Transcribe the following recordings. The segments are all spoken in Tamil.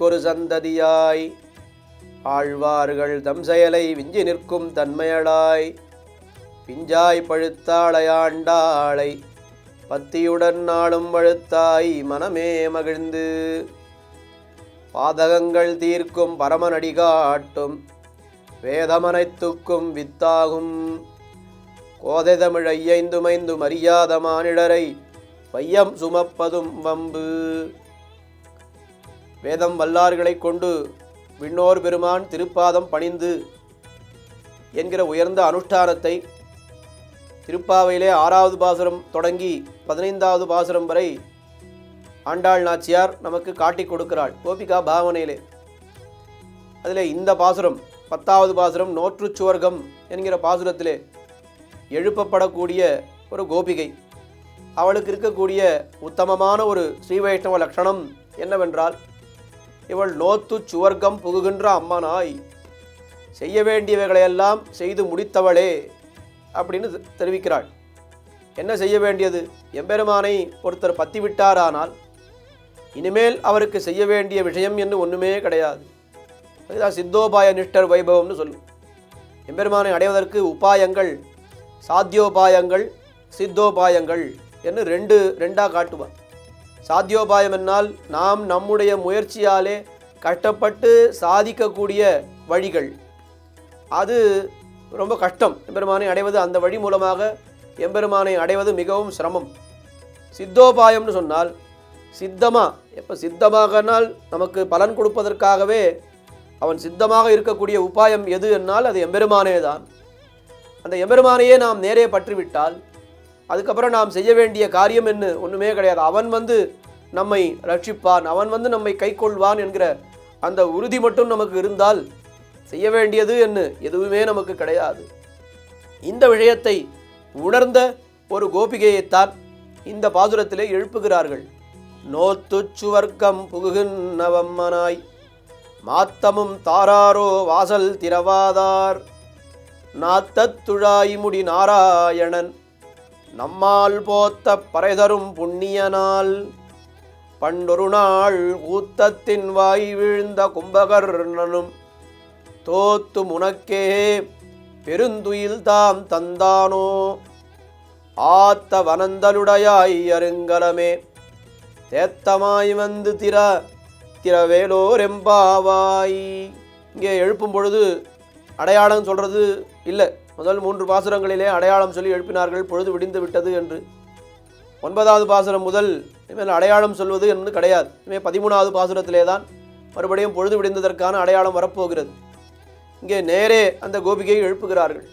ஒரு சந்ததியாய். ஆழ்வார்கள் தம் செயலை விஞ்சி நிற்கும் தன்மையளாய். பிஞ்சாய் பழுத்தாளையாண்டாளை பத்தியுடன் நாளும் வழுத்தாய் மனமே மகிழ்ந்து. பாதகங்கள் தீர்க்கும் பரமனடி காட்டும் வேதமனைத்துக்கும் வித்தாகும். கோதை தமிழ் ஐயைந்துமைந்து மரியாத மானிடரை பையம் சுமப்பதும் வம்பு. வேதம் வல்லார்களைக் கொண்டு விண்ணோர் பெருமான் திருப்பாதம் பணிந்து என்கிற உயர்ந்த அனுஷ்டானத்தை திருப்பாவையிலே ஆறாவது பாசுரம் தொடங்கி பதினைந்தாவது பாசுரம் வரை ஆண்டாள் நாச்சியார் நமக்கு காட்டிக் கொடுக்கிறாள். கோபிகா பாவனையிலே. அதில் இந்த பாசுரம் பத்தாவது பாசுரம் நோற்று சுவர்க்கம் என்கிற பாசுரத்திலே எழுப்பப்படக்கூடிய ஒரு கோபிகை. அவளுக்கு இருக்கக்கூடிய உத்தமமான ஒரு ஸ்ரீ வைஷ்ணவ லட்சணம் என்னவென்றால் இவள் நோத்து சுவர்க்கம் புகுகின்ற அம்மனாய். செய்ய வேண்டியவைகளையெல்லாம் செய்து முடித்தவளே அப்படின்னு தெ- தெரிவிக்கிறாள். என்ன செய்ய வேண்டியது? எம்பெருமானை ஒருத்தர் பத்தி விட்டாரானால் இனிமேல் அவருக்கு செய்ய வேண்டிய விஷயம் என்று ஒன்றுமே கிடையாது. அதுதான் சித்தோபாய நிஷ்டர் வைபவம்னு சொல்லும். எம்பெருமானை அடைவதற்கு உபாயங்கள் சாத்தியோபாயங்கள் சித்தோபாயங்கள் என்று ரெண்டு ரெண்டாக காட்டுவார் சாத்தியோபாயம் என்னால் நாம் நம்முடைய முயற்சியாலே கஷ்டப்பட்டு சாதிக்கக்கூடிய வழிகள். அது ரொம்ப கஷ்டம். எம்பெருமானை அடைவது அந்த வழி மூலமாக எம்பெருமானை அடைவது மிகவும் சிரமம். சித்தோபாயம்னு சொன்னால் சித்தமாக எப்போ சித்தமாகனால் நமக்கு பலன் கொடுப்பதற்காகவே அவன் சித்தமாக இருக்கக்கூடிய உபாயம் எது என்னால் அது எம்பெருமானே தான் அந்த எம்பெருமானையே நாம் நேரே பற்றிவிட்டால் அதுக்கப்புறம் நாம் செய்ய வேண்டிய காரியம் என்ன? ஒன்றுமே கிடையாது. அவன் வந்து நம்மை ரட்சிப்பான். அவன் வந்து நம்மை கைக்கொள்வான் என்கிற அந்த உறுதி மட்டும் நமக்கு இருந்தால் செய்ய வேண்டியது என்ன? எதுவுமே நமக்கு கிடையாது. இந்த விஷயத்தை உணர்ந்த ஒரு கோபிகையைத்தான் இந்த பாசுரத்திலே எழுப்புகிறார்கள். நோத்துச் சுவர்க்கம் புகுகின்றவம்மனாய் மாத்தமும் தாராரோ வாசல் திரவாதார் நாத்தத்துழாய் முடி நாராயணன். நம்மால் போத்த பறைதரும் புண்ணியனால். பண்டொரு நாள் ஊத்தத்தின் வாய் வீழ்ந்த கும்பகர்ணனும் தோத்து முனக்கே பெருந்துயில் தாம் தந்தானோ. ஆத்த வனந்தலுடையாய் அருங்கலமே. தேத்தமாய் வந்து திர திரவேலோரெம்பாவாய். இங்கே எழுப்பும் பொழுது அடையாளம் சொல்கிறது இல்லை. முதல் மூன்று பாசுரங்களிலே அடையாளம் சொல்லி எழுப்பினார்கள் பொழுது விடிந்து விட்டது என்று. ஒன்பதாவது பாசுரம் முதல் இனிமேல் அடையாளம் சொல்வது என்று கிடையாது. இனிமேல் பதிமூணாவது பாசுரத்திலே தான் மறுபடியும் பொழுது விடிந்ததற்கான அடையாளம் வரப்போகிறது இங்கே நேரே அந்த கோபிகையை எழுப்புகிறார்கள்.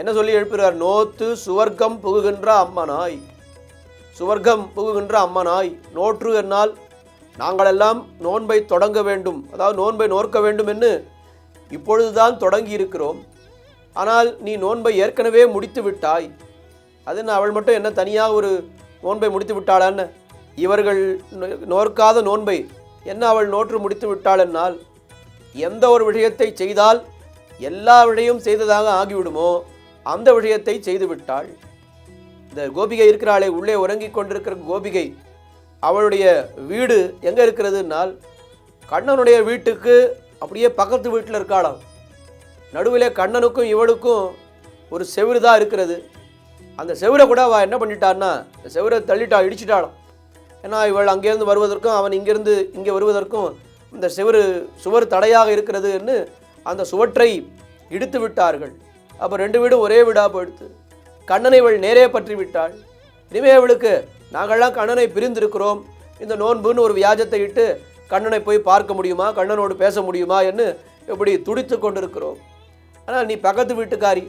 என்ன சொல்லி எழுப்புகிறார்? நோத்து சுவர்க்கம் புகுகின்ற அம்மனாய் சுவர்க்கம் புகுகின்ற அம்மனாய் நோற்று என்னால் நாங்களெல்லாம் நோன்பை தொடங்க வேண்டும். அதாவது நோன்பை நோற்க வேண்டும் என்று இப்பொழுதுதான் தொடங்கி இருக்கிறோம் ஆனால் நீ நோன்பை ஏற்கனவே முடித்து விட்டாய். அது என்ன அவள் மட்டும் என்ன தனியாக ஒரு நோன்பை முடித்து விட்டாளான்னு இவர்கள் நோர்க்காத நோற்காத நோன்பை என்ன அவள் நோற்று முடித்து விட்டாள் என்னால்? எந்த ஒரு விஷயத்தை செய்தால் எல்லா விஷயம் செய்ததாக ஆகிவிடுமோ அந்த விஷயத்தை செய்து விட்டாள். இந்த கோபிகை இருக்கிறாளே உள்ளே உறங்கிக் கொண்டிருக்கிற கோபிகை. அவளுடைய வீடு எங்கே இருக்கிறதுனால் கண்ணனுடைய வீட்டுக்கு அப்படியே பக்கத்து வீட்டில் இருக்காளாம். நடுவிலே கண்ணனுக்கும் இவளுக்கும் ஒரு செவுரு தான் இருக்கிறது. அந்த செவிரை கூட அவள் என்ன பண்ணிட்டான்னா அந்த செவுரை தள்ளிட்டா இடிச்சிட்டாளாம். ஏன்னா இவள் அங்கேருந்து வருவதற்கும் அவன் இங்கேருந்து இங்கே வருவதற்கும் இந்த செவுரு சுவர் தடையாக இருக்கிறதுன்னு அந்த சுவற்றை இடித்து விட்டார்கள். அப்போ ரெண்டு வீடும் ஒரே வீடாக போயிடுத்து. கண்ணனை இவள் நேரே பற்றி விட்டாள். இனிமே அவளுக்கு நாங்கள்லாம் கண்ணனை பிரிந்திருக்கிறோம். இந்த நோன்புன்னு ஒரு வியாஜத்தை இட்டு கண்ணனை போய் பார்க்க முடியுமா? கண்ணனோடு பேச முடியுமா? என்று இப்படி துடித்து கொண்டிருக்கிறோம். ஆனால் நீ பக்கத்து வீட்டுக்காரி.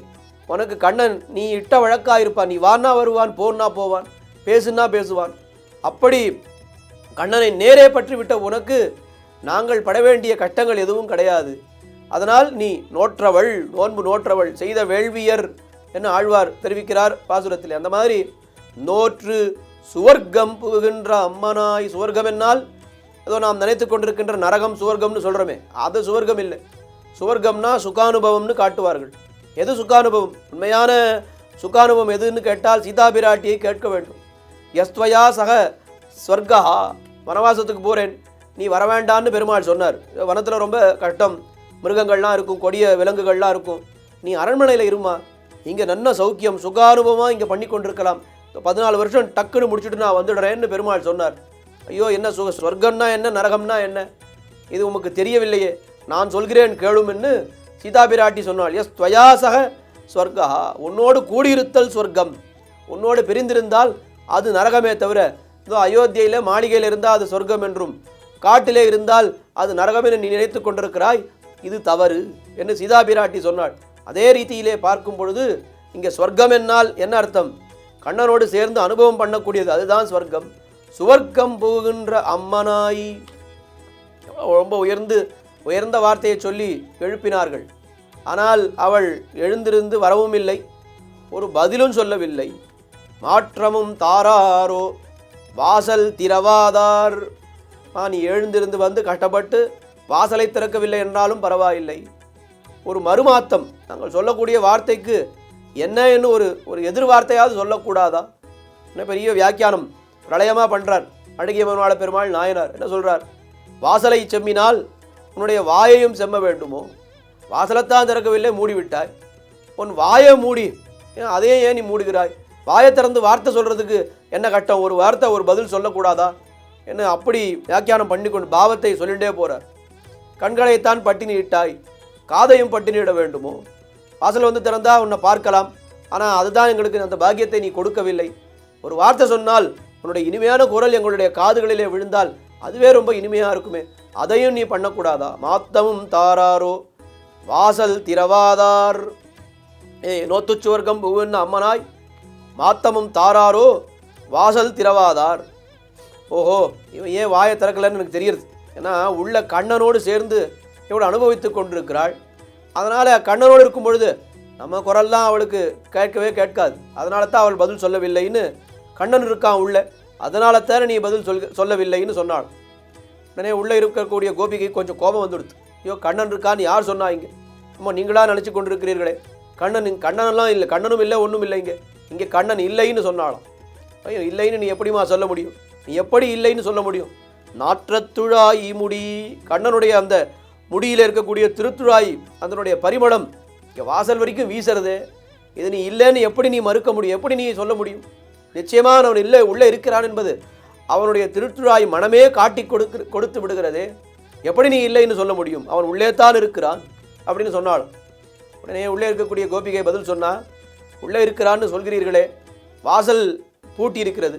உனக்கு கண்ணன் நீ இட்ட வழக்காக இருப்பான் நீ வான்னா வருவான் போன்னா போவான் பேசுனா பேசுவான். அப்படி கண்ணனை நேரே பற்றி விட்ட உனக்கு நாங்கள் பட வேண்டிய கஷ்டங்கள் எதுவும் கிடையாது. அதனால் நீ நோற்றவள் நோன்பு நோற்றவள் செய்த வேள்வியர் என்ன ஆழ்வார் தெரிவிக்கிறார் பாசுரத்தில். அந்த மாதிரி நோற்று சுவர்க்கம் புகுகின்ற அம்மனாய். சுவர்க்கம் என்னால் ஏதோ நாம் நினைத்து கொண்டிருக்கின்ற நரகம் சுவர்க்கம்னு சொல்கிறோமே அது சுவர்க்கம் இல்லை. சுவர்க்கம்னா சுகானுபவம்னு காட்டுவார்கள். எது சுகானுபவம்? உண்மையான சுகானுபவம் எதுன்னு கேட்டால் சீதா பிராட்டியை கேட்க வேண்டும். எஸ்துவயா சக ஸ்வர்கா வனவாசத்துக்கு போகிறேன் நீ வர வேண்டான்னு பெருமாள் சொன்னார். வனத்தில் ரொம்ப கஷ்டம். மிருகங்கள்லாம் இருக்கும் கொடிய விலங்குகள்லாம் இருக்கும். நீ அரண்மனையில் இருமா? இங்கே நல்ல சௌக்கியம் சுகானுபவமாக இங்கே பண்ணி கொண்டிருக்கலாம். பதினாலு வருஷம் டக்குன்னு முடிச்சுட்டு நான் வந்துடுறேன்னு பெருமாள் சொன்னார். ஐயோ என்ன சுக சொர்க்கம்னா என்ன நரகம்னா என்ன? இது உமக்கு தெரியவில்லையே. நான் சொல்கிறேன் கேளும்னு சீதா பிராட்டி சொன்னாள். எஸ் துவயாசக ஸ்வர்கா உன்னோடு கூடியிருத்தல் சொர்க்கம். உன்னோடு பிரிந்திருந்தால் அது நரகமே தவிர இதோ அயோத்தியையில் மாளிகையில் இருந்தால் அது சொர்க்கம் என்றும் காட்டிலே இருந்தால் அது நரகம் என நீ நினைத்து கொண்டிருக்கிறாய் இது தவறு என்று சீதா பிராட்டி சொன்னாள். அதே ரீதியிலே பார்க்கும் பொழுது இங்கே சொர்க்கம் என்னால் என்ன அர்த்தம்? கண்ணனோடு சேர்ந்து அனுபவம் பண்ணக்கூடியது அதுதான் ஸ்வர்க்கம் சுவர்க்கம் போகின்ற அம்மனாய். ரொம்ப உயர்ந்து உயர்ந்த வார்த்தையை சொல்லி எழுப்பினார்கள். ஆனால் அவள் எழுந்திருந்து வரவும் இல்லை ஒரு பதிலும் சொல்லவில்லை. மாற்றமும் தாராரோ வாசல் திறவாதார். நீ எழுந்திருந்து வந்து கஷ்டப்பட்டு வாசலை திறக்கவில்லை என்றாலும் பரவாயில்லை. ஒரு மறுமாத்தம் நாங்கள் சொல்லக்கூடிய வார்த்தைக்கு என்ன என்று ஒரு ஒரு எதிர்வார்த்தையாவது சொல்லக்கூடாதா? என்ன பெரிய வியாக்கியானம் பிரளயமாக பண்ணுறார் அழகிய பெருமாள் நாயனார் என்ன சொல்கிறார் வாசலை செம்மினால் உன்னுடைய வாயையும் செம்ம வேண்டுமோ? வாசலைத்தான் திறக்கவில்லை மூடிவிட்டாய். உன் வாயை மூடி ஏன் அதையே ஏன் நீ மூடுகிறாய்? வாயை திறந்து வார்த்தை சொல்கிறதுக்கு என்ன கட்டம்? ஒரு வார்த்தை ஒரு பதில் சொல்லக்கூடாதா? என்ன அப்படி வியாக்கியானம் பண்ணிக்கொண்டு பாவத்தை சொல்லிட்டே போகிறார் கண்களைத்தான் பட்டினி இட்டாய். காதையும் பட்டினியிட வேண்டுமோ? வாசல் வந்து திறந்தால் உன்னை பார்க்கலாம். ஆனால் அதுதான் எங்களுக்கு அந்த பாக்கியத்தை நீ கொடுக்கவில்லை. ஒரு வார்த்தை சொன்னால் உன்னுடைய இனிமையான குரல் எங்களுடைய காதுகளிலே விழுந்தால் அதுவே ரொம்ப இனிமையாக இருக்குமே. அதையும் நீ பண்ணக்கூடாதா? மாத்தமும் தாராரோ. வாசல் திறவாதார். ஏ நோத்துச்சுவர்க்கம் புவன் அம்மனாய். மாத்தமும் தாராரோ. வாசல் திறவாதார். ஓஹோ இவன் ஏன் வாயை திறக்கலன்னு எனக்கு தெரியுது. ஏன்னா உள்ள கண்ணனோடு சேர்ந்து இவள் அனுபவித்து கொண்டிருக்கிறாள். அதனால் கண்ணனோடு இருக்கும் பொழுது நம்ம குரல்லாம் அவளுக்கு கேட்கவே கேட்காது. அதனால தான் அவள் பதில் சொல்லவில்லைன்னு கண்ணன் இருக்கான் உள்ள. அதனால தர நீ பதில் சொல் சொல்லவில்லைன்னு சொன்னாள். உடனே உள்ளே இருக்கக்கூடிய கோபிகை கொஞ்சம் கோபம் வந்துடுது. ஐயோ கண்ணன் இருக்கான்னு யார் சொன்னா இங்கே? அம்மா நீங்களா நினச்சி கொண்டிருக்கிறீர்களே? கண்ணன் கண்ணனெல்லாம் இல்லை கண்ணனும் இல்லை ஒன்றும் இல்லை இங்கே. இங்கே கண்ணன் இல்லைன்னு சொன்னாலாம் ஐயோ இல்லைன்னு நீ எப்படிமா சொல்ல முடியும்? நீ எப்படி இல்லைன்னு சொல்ல முடியும்? நாற்றத்துழாய் முடி கண்ணனுடைய அந்த முடியில் இருக்கக்கூடிய திருத்துழாய் அதனுடைய பரிமளம் இங்கே வாசல் வரைக்கும் வீசுறதே. இது நீ இல்லைன்னு எப்படி நீ மறுக்க முடியும்? எப்படி நீ சொல்ல முடியும்? நிச்சயமாக அவன் இல்லை உள்ளே இருக்கிறான் என்பது அவனுடைய திருத்துழாய் மனமே காட்டி கொடுக்கு கொடுத்து விடுகிறது. எப்படி நீ இல்லைன்னு சொல்ல முடியும்? அவன் உள்ளே தான் இருக்கிறான் அப்படின்னு சொன்னாள். உடனே உள்ளே இருக்கக்கூடிய கோபிகை பதில் சொன்னால் உள்ளே இருக்கிறான்னு சொல்கிறீர்களே வாசல் பூட்டி இருக்கிறது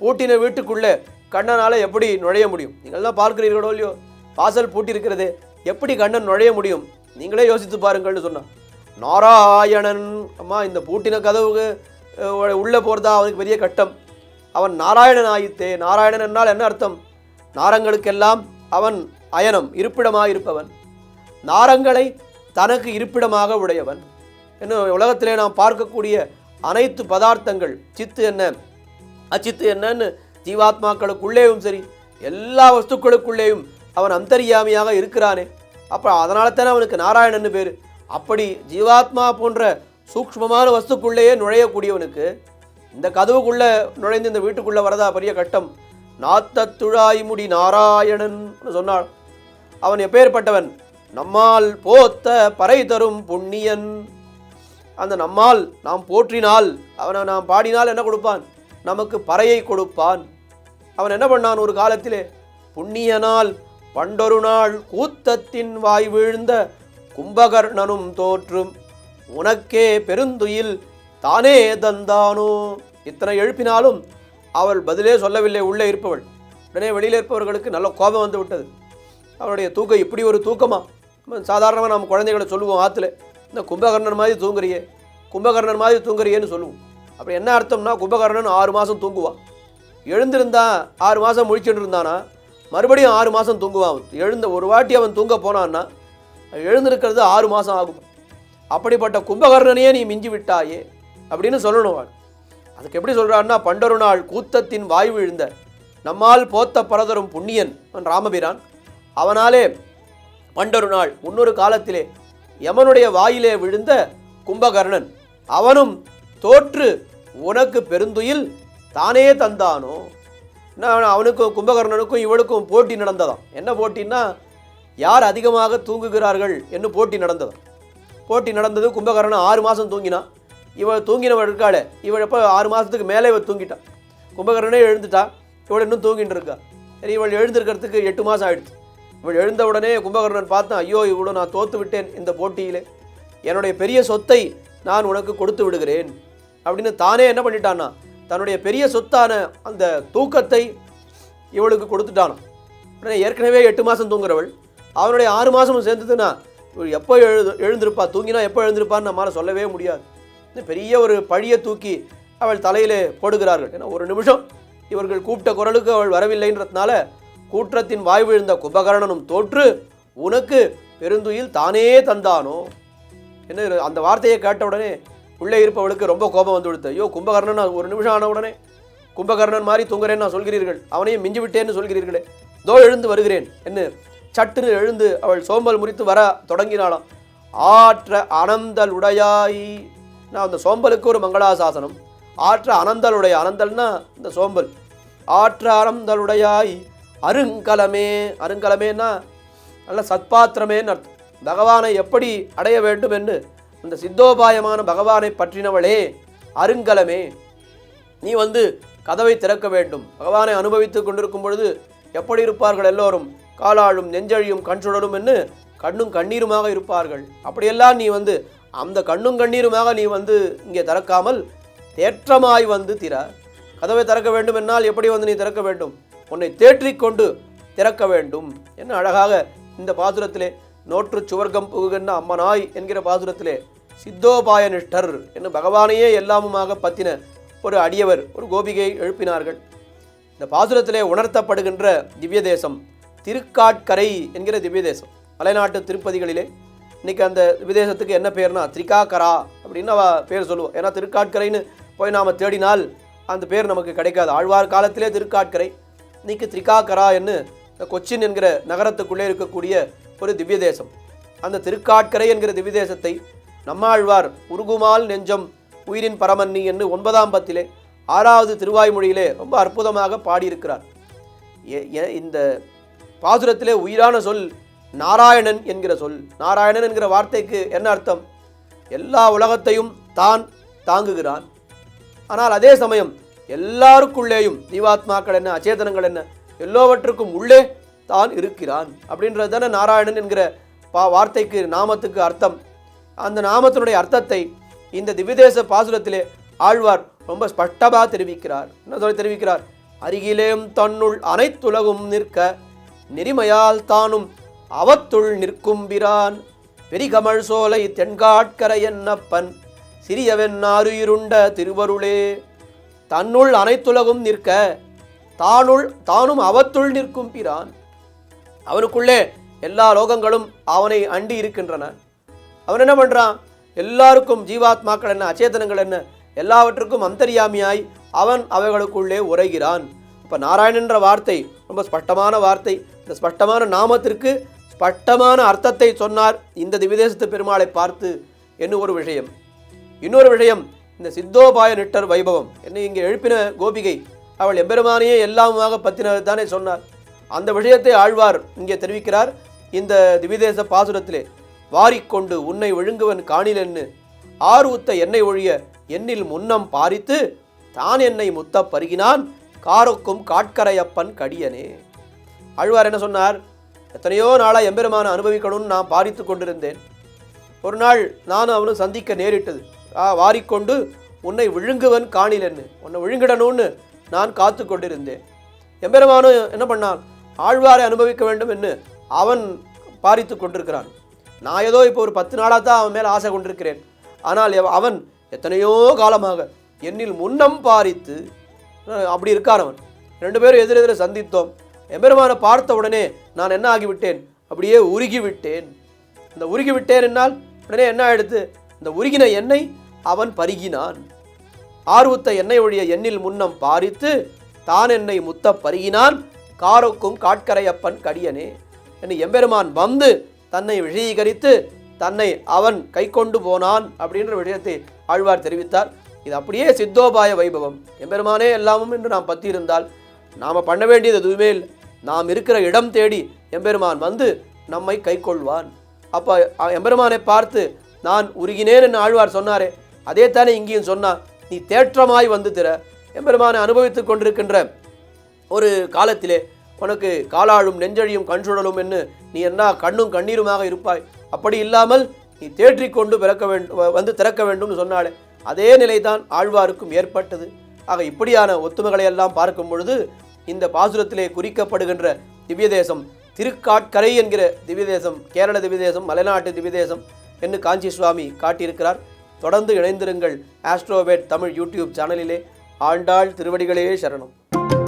பூட்டின வீட்டுக்குள்ளே கண்ணனால் எப்படி நுழைய முடியும்? நீங்கள்லாம் பார்க்கிறீர்களோ இல்லையோ? வாசல் பூட்டி இருக்கிறது எப்படி கண்ணன் நுழைய முடியும்? நீங்களே யோசித்து பாருங்கள்னு சொன்னான். நாராயணன் அம்மா இந்த பூட்டின கதவுக்கு உள்ளே போகிறதா அவனுக்கு பெரிய கட்டம். அவன் நாராயணன் ஆயித்தே நாராயணன் என்றால் என்ன அர்த்தம்? நாரங்களுக்கெல்லாம் அவன் அயனம் இருப்பிடமாக இருப்பவன். நாரங்களை தனக்கு இருப்பிடமாக உடையவன். இன்னும் உலகத்திலே நாம் பார்க்கக்கூடிய அனைத்து பதார்த்தங்கள் சித்து என்ன? அச்சித்து என்னன்னு ஜீவாத்மாக்களுக்குள்ளேயும் சரி எல்லா வஸ்துக்களுக்குள்ளேயும் அவன் அந்தரியாமியாக இருக்கிறானே. அப்போ அதனால தானே அவனுக்கு நாராயணன்னு பேர். அப்படி ஜீவாத்மா போன்ற சூக்ஷ்மமான வஸ்துக்குள்ளேயே நுழையக்கூடியவனுக்கு இந்த கதவுக்குள்ளே நுழைந்து இந்த வீட்டுக்குள்ளே வரதா பெரிய கட்டம். நாத்தத்துழாய் முடி நாராயணன் சொன்னாள். அவன் எப்பேற்பட்டவன்? நம்மால் போத்த பறை தரும் புண்ணியன். அந்த நம்மால் நாம் போற்றினால் அவனை நாம் பாடினால் என்ன கொடுப்பான்? நமக்கு பறையை கொடுப்பான். அவன் என்ன பண்ணான் ஒரு காலத்திலே? புண்ணியனால் பண்டொரு நாள் கூத்தத்தின் வாய் வீழ்ந்த கும்பகர்ணனும் தோற்றும். உனக்கே பெருந்துயில் தானே தந்தானோ? இத்தனை எழுப்பினாலும் அவள் பதிலே சொல்லவில்லை உள்ளே இருப்பவள். உடனே வெளியில் இருப்பவர்களுக்கு நல்ல கோபம் வந்து விட்டது. அவளுடைய தூக்கம் இப்படி ஒரு தூக்கமா? சாதாரணமாக நம்ம குழந்தைகளை சொல்லுவோம் ஆற்றுல இந்த கும்பகர்ணன் மாதிரி தூங்குறியே. கும்பகர்ணன் மாதிரி தூங்குறியேன்னு சொல்லுவோம். அப்படி என்ன அர்த்தம்னா கும்பகர்ணன் ஆறு மாதம் தூங்குவான். எழுந்திருந்தா ஆறு மாதம் முழிச்சுட்டு இருந்தானா? மறுபடியும் ஆறு மாதம் தூங்குவான். அவன். எழுந்த ஒரு வாட்டி அவன் தூங்க போனான்னா எழுந்திருக்கிறது ஆறு மாதம் ஆகும். அப்படிப்பட்ட கும்பகர்ணனையே நீ மிஞ்சி விட்டாயே அப்படின்னு சொல்லணும் அவன். அதுக்கு எப்படி சொல்கிறான்னா பண்டொரு நாள் கூத்தத்தின் வாய் விழுந்த நம்மால் போத்த பரதரும் புண்ணியன் ராமபிரான். அவனாலே பண்டொரு நாள் முன்னொரு காலத்திலே யமனுடைய வாயிலே விழுந்த கும்பகர்ணன். அவனும் தோற்று உனக்கு பெருந்துயில் தானே தந்தானோ? என்ன அவனுக்கும் கும்பகர்ணனுக்கும் இவளுக்கும் போட்டி நடந்ததாம். என்ன போட்டின்னா யார் அதிகமாக தூங்குகிறார்கள் என்று போட்டி நடந்ததாம். போட்டி நடந்தது. கும்பகர்ணன் ஆறு மாதம் தூங்கினான் இவள் தூங்கினவள் இருக்காளே. இவள் எப்போ ஆறு மாதத்துக்கு மேலே இவள் தூங்கிட்டான் கும்பகர்ணனே எழுந்துட்டா. இவள் இன்னும் தூங்கிட்டு இருக்கா. சரி இவள் எழுந்திருக்கிறதுக்கு எட்டு மாதம் ஆயிடுச்சு. இவள் எழுந்த உடனே கும்பகர்ணன் பார்த்தான் ஐயோ இவ்வளோ நான் தோத்து விட்டேன் இந்த போட்டியிலே. என்னுடைய பெரிய சொத்தை நான் உனக்கு கொடுத்து விடுகிறேன். அப்படின்னு தானே என்ன பண்ணிட்டான்னா தன்னுடைய பெரிய சொத்தான அந்த தூக்கத்தை இவளுக்கு கொடுத்துட்டானோ உடனே ஏற்கனவே எட்டு மாதம் தூங்குறவள். அவனுடைய ஆறு மாதமும் சேர்ந்ததுன்னா எப்போ எழுது எழுந்திருப்பா? தூங்கினா எப்போ எழுந்திருப்பான்னு நம்மளால் சொல்லவே முடியாது. இந்த பெரிய ஒரு பழியை தூக்கி அவள் தலையிலே போடுகிறார்கள். ஏன்னா ஒரு நிமிஷம் இவர்கள் கூப்பிட்ட குரலுக்கு அவள் வரவில்லைன்றதுனால கூற்றத்தின் வாய் விழுந்த கும்பகர்ணனும் தோற்று உனக்கு பெருந்துயில் தானே தந்தானோ? என்ன அந்த வார்த்தையை கேட்ட உடனே உள்ளே இருப்பவளுக்கு ரொம்ப கோபம் வந்து விடுத்து ஐயோ கும்பகர்ணன் ஒரு நிமிஷம் ஆன உடனே கும்பகர்ணன் மாதிரி தூங்குறேன்னு நான் சொல்கிறீர்கள். அவனையும் மிஞ்சி விட்டேன்னு சொல்கிறீர்களே. தோ எழுந்து வருகிறேன். என்ன சட்டுன்னு எழுந்து அவள் சோம்பல் முறித்து வர தொடங்கினாளாம். ஆற்ற அனந்தல் உடையாய் நான் அந்த சோம்பலுக்கு ஒரு மங்களாசாசனம். ஆற்ற அனந்தலுடைய அனந்தல்னா இந்த சோம்பல். ஆற்ற அனந்தலுடையாய். அருங்கலமே. அருங்கலமேன்னா நல்ல சத்பாத்திரமேன்னு அர்த்தம். பகவானை எப்படி அடைய வேண்டும் என்று அந்த சித்தோபாயமான பகவானை பற்றினவளே அருங்கலமே. நீ வந்து கதவை திறக்க வேண்டும். பகவானை அனுபவித்துக் கொண்டிருக்கும் பொழுது எப்படி இருப்பார்கள் எல்லோரும்? காலாழும் நெஞ்சழியும் கண் சுடரும் என்று கண்ணும் கண்ணீருமாக இருப்பார்கள். அப்படியெல்லாம் நீ வந்து அந்த கண்ணும் கண்ணீருமாக நீ வந்து இங்கே திறக்காமல் தேற்றமாய் வந்து திற. கதவை திறக்க வேண்டும் என்னால் எப்படி வந்து நீ திறக்க வேண்டும்? உன்னை தேற்றிக்கொண்டு திறக்க வேண்டும். என்ன அழகாக இந்த பாசுரத்திலே நோற்று சுவர்க்கம் புகுகின்ற அம்மனாய் என்கிற பாசுரத்திலே சித்தோபாய நிஷ்டர் என்று பகவானையே எல்லாமுமாக பத்தின ஒரு அடியவர் ஒரு கோபிகையை எழுப்பினார்கள். இந்த பாசுரத்திலே உணர்த்தப்படுகின்ற திவ்ய தேசம் திருக்காட்கரை என்கிற திவ்யதேசம். மலைநாட்டு திருப்பதிகளிலே இன்றைக்கி அந்த திவ்யதேசத்துக்கு என்ன பேர்னா திரிகாக்கரா அப்படின்னு அவ பேர் சொல்லுவோம் ஏன்னா திருக்காட்கரைன்னு போய் நாம் தேடினால் அந்த பேர் நமக்கு கிடைக்காது. ஆழ்வார் காலத்திலே திருக்காட்கரை இன்னைக்கு திரிகாக்கரா என்று கொச்சின் என்கிற நகரத்துக்குள்ளே இருக்கக்கூடிய ஒரு திவ்ய தேசம் அந்த திருக்காட்கரை என்கிற திவ்ய தேசத்தை நம்மாழ்வார் உருகுமால் நெஞ்சம் உயிரின் பரமன்னி என்று ஒன்பதாம் பத்திலே ஆறாவது திருவாய்மொழியிலே ரொம்ப அற்புதமாக பாடியிருக்கிறார். ஏ- இந்த பாசுரத்திலே உயிரான சொல் நாராயணன் என்கிற சொல். நாராயணன் என்கிற வார்த்தைக்கு என்ன அர்த்தம்? எல்லா உலகத்தையும் தான் தாங்குகிறான். ஆனால் அதே சமயம் எல்லாருக்குள்ளேயும் ஜீவாத்மாக்கள் என்ன அச்சேதனங்கள் என்ன எல்லோவற்றுக்கும் உள்ளே தான் இருக்கிறான். அப்படின்றது தானே நாராயணன் என்கிற பா வார்த்தைக்கு நாமத்துக்கு அர்த்தம். அந்த நாமத்தினுடைய அர்த்தத்தை இந்த திவ்யதேச பாசுரத்திலே ஆழ்வார் ரொம்ப ஸ்பஷ்டமாக தெரிவிக்கிறார். என்ன சொல்லி தெரிவிக்கிறார்? அருகிலேயும் தன்னுள் அனைத்துலகும் நிற்க நெறிமையால் தானும் அவத்துள் நிற்கும் பிரான் பெரிகமழ் சோலை தென்காட்கரையன்னப்பன் சிறியவன் ஆறுயிருண்ட திருவருளே. தன்னுள் அனைத்துலகும் நிற்க தானுள் தானும் அவத்துள் நிற்கும் பிரான் அவனுக்குள்ளே எல்லா லோகங்களும் அவனை அண்டி இருக்கின்றன. அவன் என்ன பண்ணுறான் எல்லாருக்கும் ஜீவாத்மாக்கள் என்ன அச்சேதனங்கள் என்ன எல்லாவற்றுக்கும் அந்தரியாமியாய் அவன் அவைகளுக்குள்ளே உரைகிறான் இப்போ நாராயணன்ற வார்த்தை ரொம்ப ஸ்பஷ்டமான வார்த்தை இந்த ஸ்பஷ்டமான நாமத்திற்கு ஸ்பஷ்டமான அர்த்தத்தை சொன்னார் இந்த திவிதேசத்து பெருமாளை பார்த்து என்ன ஒரு விஷயம்? இன்னொரு விஷயம் இந்த சித்தோபாய நிட்டர் வைபவம். என்னை இங்கே எழுப்பின கோபிகை அவள் எம்பெருமானையே எல்லாமாக பற்றினது தானே சொன்னார். அந்த விஷயத்தை ஆழ்வார் இங்கே தெரிவிக்கிறார். இந்த திவிதேச பாசுரத்திலே வாரிக்கொண்டு உன்னை ஒழுங்குவன் காணிலென்னு ஆறு உத்த எண்ணெய் ஒழிய எண்ணில் முன்னம் பாரித்து தான் என்னை முத்த பருகினான் காரொக்கும் காட்கரையப்பன் கடியனே. ஆழ்வார் என்ன சொன்னார்? எத்தனையோ நாளாக எம்பெருமான அனுபவிக்கணும்னு நான் பாரித்து கொண்டிருந்தேன். ஒரு நாள் நானும் அவனும் சந்திக்க நேரிட்டது. ஆ வாரிக்கொண்டு உன்னை விழுங்குவன் காணிலன்னு உன்னை விழுங்கிடணும்னு நான் காத்து கொண்டிருந்தேன். எம்பெருமானும் என்ன பண்ணான்? ஆழ்வாரை அனுபவிக்க வேண்டும் என்று அவன் பாரித்து கொண்டிருக்கிறான். நான் ஏதோ இப்போ ஒரு பத்து நாளாக தான் அவன் மேலே ஆசை கொண்டிருக்கிறேன். ஆனால் அவன் எத்தனையோ காலமாக என்னில் முன்னம் பாரித்து அப்படி இருக்கார் அவன் ரெண்டு பேரும் எதிரெதிர சந்தித்தோம். எம்பெருமானை பார்த்த உடனே நான் என்ன ஆகிவிட்டேன்? அப்படியே உருகிவிட்டேன். இந்த உருகிவிட்டேன் என்னால் உடனே என்ன ஆயிடுத்து இந்த உருகின எண்ணெய் அவன் பருகினான். ஆர்வத்த எண்ணெய் ஒழிய எண்ணில் முன்னம் பாரித்து தான் என்னை முத்த பருகினான். காருக்கும் காட்கரையப்பன் கடியனே. என்று எம்பெருமான் வந்து தன்னை விஷயீகரித்து தன்னை அவன் கை கொண்டு போனான் அப்படின்ற விஷயத்தை ஆழ்வார் தெரிவித்தார். இது அப்படியே சித்தோபாய வைபவம். எம்பெருமானே எல்லாமும் என்று நாம் பற்றியிருந்தால் நாம் பண்ண வேண்டியது எதுவுமே இல்லை. நாம் இருக்கிற இடம் தேடி எம்பெருமான் வந்து நம்மை கைக்கொள்வான் அப்போ எம்பெருமானை பார்த்து நான் உருகினேன் என்று ஆழ்வார் சொன்னாரே. அதே தானே இங்கேயும் சொன்னான் நீ தேற்றமாய் வந்து திற. எம்பெருமானை அனுபவித்துக் கொண்டிருக்கின்ற ஒரு காலத்திலே உனக்கு காலாழும் நெஞ்சழியும் கண் சுழலும் என்று நீ என்ன கண்ணும் கண்ணீருமாக இருப்பாய்? அப்படி இல்லாமல் நீ தேற்றிக்கொண்டு பிறக்க வேண்டும் வந்து திறக்க வேண்டும்னு சொன்னாலே அதே நிலைதான் ஆழ்வாருக்கும் ஏற்பட்டது. ஆக இப்படியான ஒத்துமைகளை எல்லாம் பார்க்கும் பொழுது இந்த பாசுரத்திலே குறிக்கப்படுகின்ற திவ்ய தேசம் திருக்காட்கரை என்கிற திவ்ய தேசம் கேரள திவ்ய தேசம் மலைநாட்டு திவ்ய தேசம் என்று காஞ்சி சுவாமி காட்டியிருக்கிறார். தொடர்ந்து இணைந்திருங்கள் ஆஸ்ட்ரோவேட் தமிழ் யூடியூப் சேனலிலே. ஆண்டாள் திருவடிகளே சரணம்.